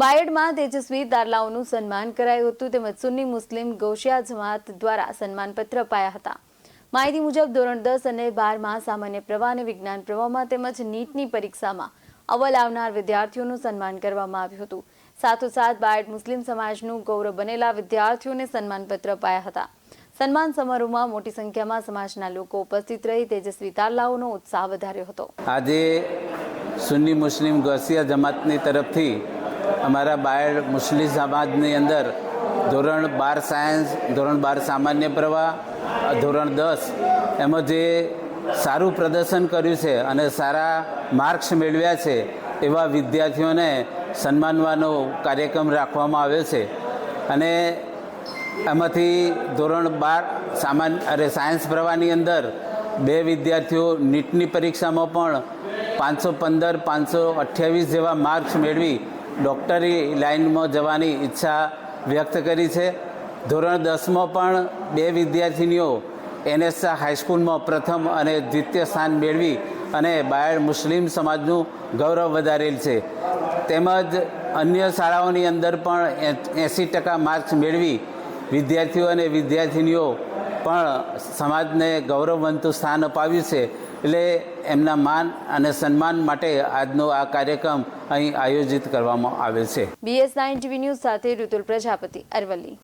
બાયડમાં તેજસ્વી દારલાઓનું સન્માન કરાયું હતું. તેમજ સુન્ની મુસ્લિમ ગૌશિયા જમાત દ્વારા સન્માનપત્ર અપાયા હતા. માહિતી મુજબ ધોરણ દસ અને બારમાં સામાન્ય પ્રવાહ અને વિજ્ઞાન પ્રવાહમાં તેમજ નીટની પરીક્ષામાં અવલ આવનાર વિદ્યાર્થીઓનું સન્માન કરવામાં આવ્યું હતું. સાથોસાથ બાયડ મુસ્લિમ સમાજનું ગૌરવ બનેલા વિદ્યાર્થીઓને સન્માનપત્ર અપાયા હતા. સન્માન સમારોહમાં મોટી સંખ્યામાં સમાજના લોકો ઉપસ્થિત રહી તેજસ્વી તારલાઓનો ઉત્સાહ વધાર્યો હતો. આજે સુન્ની મુસ્લિમ ગોસિયા જમાતની તરફથી અમારા બાયડ મુસ્લિમ સમાજની અંદર ધોરણ બાર સાયન્સ, ધોરણ બાર સામાન્ય પ્રવાહ, ધોરણ દસ, એમાં જે સારું પ્રદર્શન કર્યું છે અને સારા માર્ક્સ મેળવ્યા છે, એવા વિદ્યાર્થીઓને સન્માનવાનો કાર્યક્રમ રાખવામાં આવ્યો છે. અને એમાંથી ધોરણ બાર સામાન્ય અરે સાયન્સ પ્રવાહની અંદર બે વિદ્યાર્થીઓ નીટની પરીક્ષામાં પણ પાંચસો પંદર, પાંચસો અઠ્યાવીસ જેવા માર્ક્સ મેળવી ડૉક્ટરી લાઇનમાં જવાની ઈચ્છા વ્યક્ત કરી છે. ધોરણ દસમાં પણ બે વિદ્યાર્થીનીઓ એનએસઆ હાઈસ્કૂલમાં પ્રથમ અને દ્વિતીય સ્થાન મેળવી અને બાયડ મુસ્લિમ સમાજનું ગૌરવ વધારેલ છે. તેમજ અન્ય શાળાઓની અંદર પણ એંસી ટકા માર્ક્સ મેળવી વિદ્યાર્થીઓ અને વિદ્યાર્થિનીઓ પણ સમાજને ગૌરવવંતું સ્થાન અપાવ્યું છે. એટલે એમના માન અને સન્માન માટે આજનો આ કાર્યક્રમ અહીં આયોજિત કરવામાં આવેલ છે. બીએસ નાઇન ટીવી ન્યૂઝ સાથે ઋતુલ પ્રજાપતિ, અરવલ્લી.